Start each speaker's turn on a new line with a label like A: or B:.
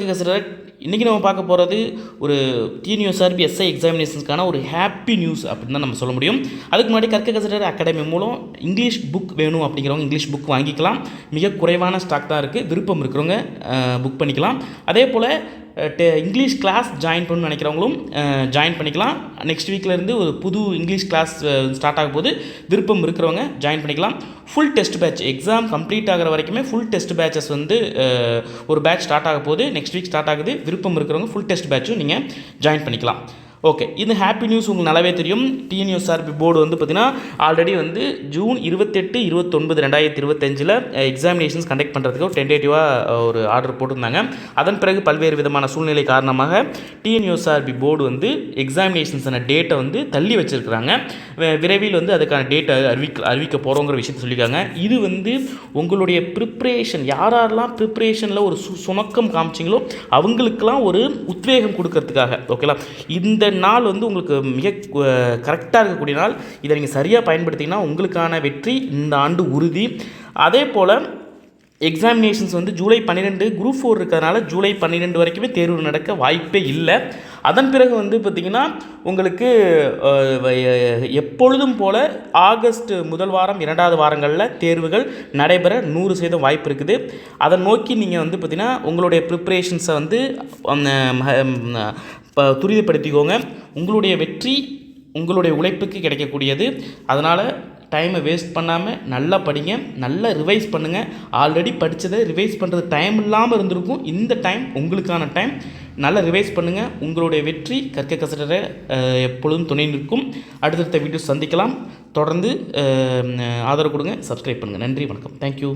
A: கசிடர் இன்றைக்கி நம்ம பார்க்க போகிறது ஒரு டிஎன்யூஎஸ்ஆர்பி எஸ்ஐ எக்ஸாமினேஷன்ஸ்க்கான ஒரு ஹாப்பி நியூஸ் அப்படின்னு தான் நம்ம சொல்ல முடியும். அதுக்கு முன்னாடி கற்க கசிடர் அகாடமி மூலம் இங்கிலீஷ் புக் வேணும் அப்படிங்கிறவங்க இங்கிலீஷ் புக் வாங்கிக்கலாம். மிக குறைவான ஸ்டாக் தான் இருக்குது விருப்பம் இருக்கிறவங்க புக் பண்ணிக்கலாம். அதே போல் டெ இங்கிலீஷ் கிளாஸ் ஜாயின் பண்ணணும்னு நினைக்கிறவங்களும் ஜாயின் பண்ணிக்கலாம். நெக்ஸ்ட் வீக்லேருந்து ஒரு புது இங்கிலீஷ் கிளாஸ் ஸ்டார்ட் ஆகும் போது விருப்பம் இருக்கிறவங்க ஜாயின் பண்ணிக்கலாம். Full test batch exam complete ஆகிற வரைக்குமே ஃபுல் டெஸ்ட் பேட்சஸ் வந்து ஒரு பேட்ச் ஸ்டார்ட் ஆக போது நெக்ஸ்ட் வீக் ஸ்டார்ட் ஆகுது. விருப்பம் இருக்கிறவங்க ஃபுல் டெஸ்ட் பேட்சும் நீங்கள் ஜாயின் பண்ணிக்கலாம். ஓகே இது ஹாப்பி நியூஸ் உங்களுக்கு நல்லாவே தெரியும். டிஎன்யூஎஸ்ஆர்பி போர்டு வந்து பார்த்திங்கன்னா ஆல்ரெடி வந்து ஜூன் இருபத்தெட்டு இருபத்தொன்பது ரெண்டாயிரத்தி இருபத்தஞ்சில் எக்ஸாமினேஷன்ஸ் eh, கண்டக்ட் பண்ணுறதுக்கு ஒரு டென்டேட்டிவாக eh, ஒரு ஆர்டர் போட்டிருந்தாங்க. அதன் பிறகு பல்வேறு விதமான சூழ்நிலை காரணமாக டிஎன்யூஎஸ்ஆர்பி போர்டு வந்து எக்ஸாமினேஷன்ஸான டேட்டை வந்து தள்ளி வச்சுருக்கிறாங்க. விரைவில் வந்து அதுக்கான டேட்டை அறிவிக்க அறிவிக்க போகிறோங்கிற விஷயத்தை சொல்லியிருக்காங்க. இது வந்து உங்களுடைய ப்ரிப்ரேஷன் யார் யாரெல்லாம் ப்ரிப்ரேஷனில் ஒரு சு சுணக்கம் காமிச்சிங்களோ அவங்களுக்கெல்லாம் ஒரு உத்வேகம் கொடுக்கறதுக்காக ஓகேலா இந்த நாள் வந்து உங்களுக்கு மிக கரெக்டாக இருக்கக்கூடிய நாள். இதை நீங்கள் சரியாக பயன்படுத்திங்கன்னா உங்களுக்கான வெற்றி இந்த ஆண்டு உறுதி. அதே போல் எக்ஸாமினேஷன்ஸ் வந்து ஜூலை பன்னிரெண்டு குரூப் ஃபோர் இருக்கிறதுனால ஜூலை பன்னிரெண்டு வரைக்குமே தேர்வு நடக்க வாய்ப்பே இல்லை. அதன் பிறகு வந்து பார்த்திங்கன்னா உங்களுக்கு எப்பொழுதும் போல் ஆகஸ்ட் முதல் வாரம் இரண்டாவது வாரங்களில் தேர்வுகள் நடைபெற நூறு சதவீதம் வாய்ப்பு இருக்குது. அதை நோக்கி நீங்கள் வந்து பார்த்திங்கன்னா உங்களுடைய ப்ரிப்ரேஷன்ஸை வந்து இப்போ துரிதப்படுத்திக்கோங்க. உங்களுடைய வெற்றி உங்களுடைய உழைப்புக்கு கிடைக்கக்கூடியது. அதனால் டைமை வேஸ்ட் பண்ணாமல் நல்லா படிங்க. நல்லா ரிவைஸ் பண்ணுங்கள் ஆல்ரெடி படித்ததை ரிவைஸ் பண்ணுறது டைம் இல்லாமல் இருந்திருக்கும். இந்த டைம் உங்களுக்கான டைம் நல்லா ரிவைஸ் பண்ணுங்கள் உங்களுடைய வெற்றி கற்க கசடரை எப்பொழுதும் துணை நிற்கும். அடுத்தடுத்த வீடியோ சந்திக்கலாம். தொடர்ந்து ஆதரவு கொடுங்க. சப்ஸ்கிரைப் பண்ணுங்கள் நன்றி வணக்கம். தேங்க்யூ